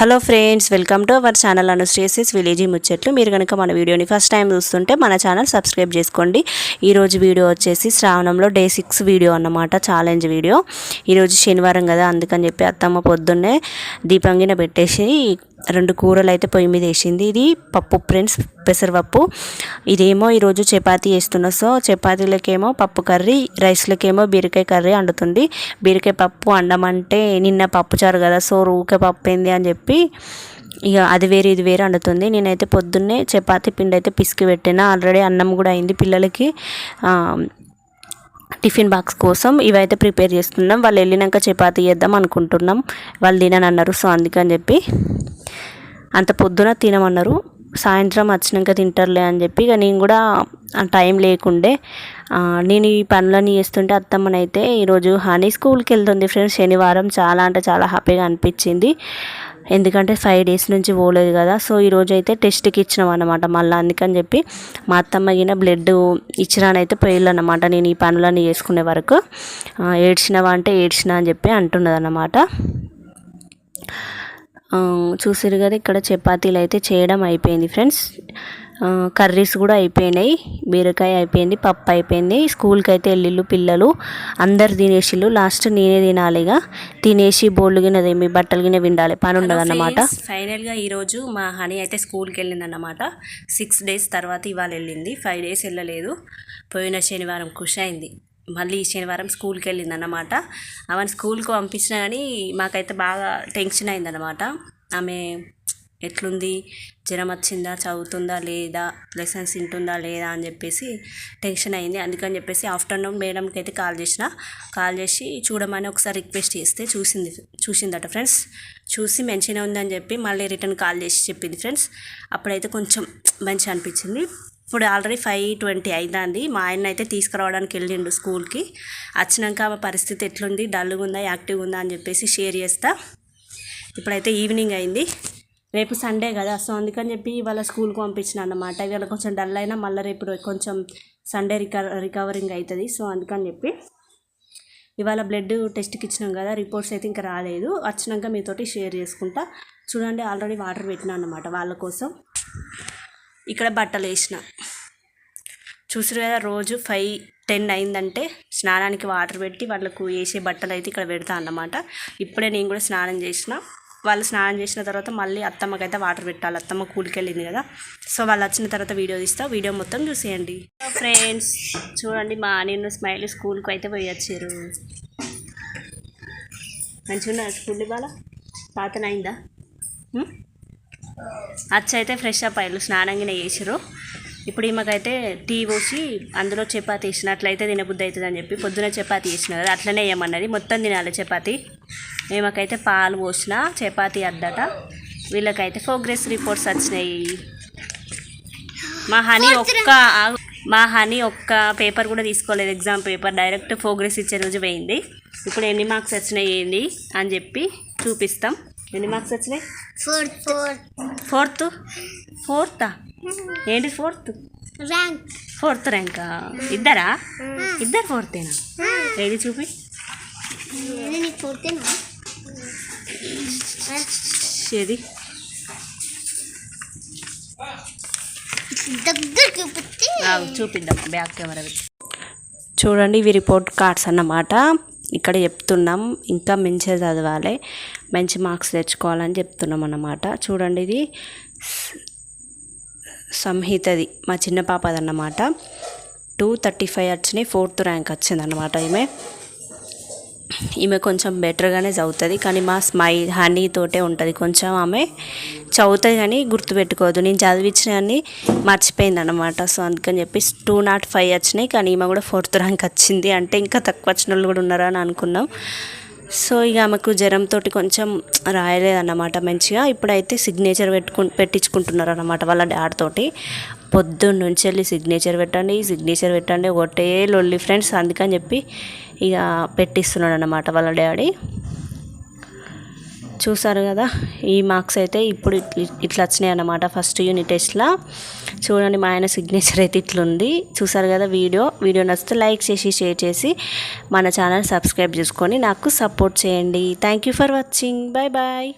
Hello friends welcome to our channel అనుశ్రేసిస్ village ముచ్చట్లు. మీరు కనుక మన వీడియోని ఫస్ట్ టైం చూస్తుంటే మన ఛానల్ సబ్స్క్రైబ్ చేసుకోండి. ఈరోజు వీడియో వచ్చేసి శ్రావణంలో డే సిక్స్ వీడియో అన్నమాట ఛాలెంజ్ వీడియో. ఈరోజు శనివారం కదా అందుకని చెప్పి అత్తమ్మ పొద్దున్నే దీపంగిన పెట్టేసి రెండు కూరలు అయితే పొయ్యి మీద వేసింది. ఇది పప్పు ఫ్రెండ్స్ పెసరపప్పు. ఇదేమో ఈరోజు చపాతీ వేస్తున్నా సో చపాతీలకేమో పప్పు కర్రీ రైస్లకేమో బీరకాయ కర్రీ వండుతుంది. బీరకాయ పప్పు వండమంటే నిన్న పప్పుచారు కదా సో రూకే పప్పు ఏంది అని చెప్పి ఇక అది వేరే ఇది వేరే వండుతుంది. నేనైతే పొద్దున్నే చపాతీ పిండి అయితే పిసికి పెట్టిన. ఆల్రెడీ అన్నం కూడా అయింది పిల్లలకి. టిఫిన్ బాక్స్ కోసం ఇవైతే ప్రిపేర్ చేస్తున్నాం. వాళ్ళు వెళ్ళినాక చపాతీ చేద్దాం అనుకుంటున్నాం. వాళ్ళు తిననన్నారు సో అందుకని చెప్పి అంత పొద్దున తినమన్నారు. సాయంత్రం వచ్చినాక తింటారులే అని చెప్పి ఇక నేను కూడా ఆ టైం లేకుండే నేను ఈ పనులన్నీ చేస్తుంటే అత్తమ్మనైతే ఈరోజు హనీ స్కూల్కి వెళ్తుంది ఫ్రెండ్స్. శనివారం చాలా అంటే చాలా హ్యాపీగా అనిపించింది. ఎందుకంటే ఫైవ్ డేస్ నుంచి పోలేదు కదా. సో ఈరోజు అయితే టెస్ట్కి ఇచ్చినాం అనమాట మళ్ళీ అందుకని చెప్పి మా అత్తమ్మగిన బ్లడ్ ఇచ్చినానైతే పోయిల్లన్నమాట నేను ఈ పనులన్నీ చేసుకునే వరకు ఏడ్చినవా అంటే ఏడ్చినా అని చెప్పి అంటున్నదన్నమాట. చూసారు కదా ఇక్కడ చపాతీలు అయితే చేయడం అయిపోయింది ఫ్రెండ్స్. కర్రీస్ కూడా అయిపోయినాయి బీరకాయ అయిపోయింది పప్పు అయిపోయింది. స్కూల్కి అయితే వెళ్ళిళ్ళు పిల్లలు అందరు తినేసిళ్ళు. లాస్ట్ నేనే తినాలిగా తినేసి బోళ్ళు గినదేమి బట్టలు గిన విండాలి. పని ఉండదు అన్నమాట ఫైనల్గా ఈరోజు మా హనీ అయితే స్కూల్కి వెళ్ళింది అన్నమాట సిక్స్ డేస్ తర్వాత ఇవాళ వెళ్ళింది ఫైవ్ డేస్ వెళ్ళలేదు. పోయిన శనివారం ఖుషి అయింది. మళ్ళీ ఈ శనివారం స్కూల్కి వెళ్ళింది అన్నమాట ఆమెను స్కూల్కి పంపించినా కానీ మాకైతే బాగా టెన్షన్ అయిందన్నమాట. ఆమె ఎట్లుంది? జ్వరం వచ్చిందా? చదువుతుందా? లేదా? లెసన్స్ వింటుందా లేదా? అని చెప్పేసి టెన్షన్ అయింది. అందుకని చెప్పేసి ఆఫ్టర్నూన్ మేడంకి అయితే కాల్ చేసిన. కాల్ చేసి చూడమని ఒకసారి రిక్వెస్ట్ చేస్తే చూసింది చూసిందట ఫ్రెండ్స్. చూసి మంచిగా ఉందని చెప్పి మళ్ళీ రిటర్న్ కాల్ చేసి చెప్పింది ఫ్రెండ్స్. అప్పుడైతే కొంచెం మంచి అనిపించింది. ఇప్పుడు ఆల్రెడీ ఫైవ్ ట్వంటీ అయిందండి. మా ఆయన అయితే తీసుకురావడానికి వెళ్ళిండు స్కూల్కి. వచ్చినాక ఆమె పరిస్థితి ఎట్లుంది? డల్గా ఉందా? యాక్టివ్గా ఉందా? అని చెప్పేసి షేర్ చేస్తా. ఇప్పుడైతే ఈవినింగ్ అయింది. రేపు సండే కదా సో అందుకని చెప్పి ఇవాళ స్కూల్కి పంపించిన అన్నమాట. ఇవాళ కొంచెం డల్ అయినా మళ్ళీ రేపు కొంచెం సండే రిక రికవరింగ్ అవుతుంది సో అందుకని చెప్పి ఇవాళ బ్లడ్ టెస్ట్కి ఇచ్చినాం కదా రిపోర్ట్స్ అయితే ఇంకా రాలేదు. వచ్చినాక మీతోటి షేర్ చేసుకుంటా. చూడండి ఆల్రెడీ వాటర్ పెట్టినా అన్నమాట వాళ్ళ కోసం. ఇక్కడ బట్టలు వేసిన. చూసారు కదా రోజు ఫైవ్ టెన్ అయిందంటే స్నానానికి వాటర్ పెట్టి వాళ్ళకు వేసే బట్టలు అయితే ఇక్కడ పెడతా అన్నమాట. ఇప్పుడే నేను కూడా స్నానం చేసిన. వాళ్ళు స్నానం చేసిన తర్వాత మళ్ళీ అత్తమ్మకైతే వాటర్ పెట్టాలి. అత్తమ్మ కూలికెళ్ళింది కదా. సో వాళ్ళు వచ్చిన తర్వాత వీడియో తీస్తా. వీడియో మొత్తం చూసేయండి. ఫ్రెండ్స్ చూడండి మా నేను స్మైల్ స్కూల్కి అయితే పోయి వచ్చారు మంచిగా స్కూల్ ఇవాళ? పాతనైందా అచ్చ అయితే ఫ్రెష్ అప్ అయ్యారు. స్నానంగానే చేసిరు ఇప్పుడు ఈమెకైతే టీ పోసి అందులో చపాతీ వేసినట్లయితే తినబుద్ధి అవుతుంది అని చెప్పి పొద్దున చపాతీ వేసిన కదా అట్లనే వేయమన్నది మొత్తం తినాలి చపాతి. ఈమెకైతే పాలు పోసిన చపాతి అద్దట. వీళ్ళకైతే ప్రోగ్రెస్ రిపోర్ట్స్ వచ్చినాయి. మా హనీ ఒక్క మా హనీ ఒక్క పేపర్ కూడా తీసుకోలేదు. ఎగ్జామ్ పేపర్ డైరెక్ట్ ప్రోగ్రెస్ ఇచ్చే రోజు పోయింది. ఇప్పుడు ఎన్ని మార్క్స్ వచ్చినాయి ఏంది అని చెప్పి చూపిస్తాం. ఎన్ని మార్క్స్ వచ్చినాయి? Fourth fourth. ఫోర్త్? ఏంటి ఫోర్త్? ర్యాంక్. ఫోర్త్ ర్యాంకా? ఇద్దరా? ఇద్దరు ఫోర్తేనా? ఏది చూపి? ఏది చూపిద్దాం. బ్యాక్ కెమెరా చూడండి ఇవి రిపోర్ట్ కార్డ్స్ అన్నమాట. ఇక్కడ చెప్తున్నాం ఇంకా మంచిగా చదవాలి మంచి మార్క్స్ తెచ్చుకోవాలని చెప్తున్నాం అన్నమాట. చూడండి ఇది సంహితది మా చిన్న పాపది అన్నమాట టూ థర్టీ ఫైవ్ వచ్చినాయి ఫోర్త్ ర్యాంక్ వచ్చిందన్నమాట ఈమె. ఈమె కొంచెం బెటర్గానే చదువుతుంది కానీ మా స్మై హనీ తోటే ఉంటుంది. కొంచెం ఆమె చదువుతుంది కానీ గుర్తుపెట్టుకోదు నేను చదివించిన కానీ మర్చిపోయింది అనమాట సో అందుకని చెప్పి టూ నాట్ ఫైవ్ వచ్చినాయి కానీ ఈమె కూడా ఫోర్త్ ర్యాంక్ వచ్చింది. అంటే ఇంకా తక్కువ వచ్చిన వాళ్ళు కూడా ఉన్నారని అనుకున్నాం. సో ఇక ఆమెకు జ్వరంతో కొంచెం రాయలేదన్నమాట మంచిగా. ఇప్పుడైతే సిగ్నేచర్ పెట్టుకు పెట్టించుకుంటున్నారు అనమాట వాళ్ళ డాడ్ తోటి. పొద్దున్న నుంచి వెళ్ళి సిగ్నేచర్ పెట్టండి సిగ్నేచర్ పెట్టండి ఒకటే లొల్లి ఫ్రెండ్స్ అందుకని చెప్పి ఇక పెట్టిస్తున్నాడు అనమాట వాళ్ళ డాడీ. చూసారు కదా ఈ మార్క్స్ అయితే ఇప్పుడు ఇట్లా వచ్చినాయి అన్నమాట ఫస్ట్ యూనిట్ టెస్ట్లో చూడండి మా ఆయన సిగ్నేచర్ అయితే ఇట్లుంది. చూసారు కదా వీడియో? వీడియో నచ్చితే లైక్ చేసి షేర్ చేసి మన ఛానల్ సబ్స్క్రైబ్ చేసుకొని నాకు సపోర్ట్ చేయండి. Thank you for watching bye bye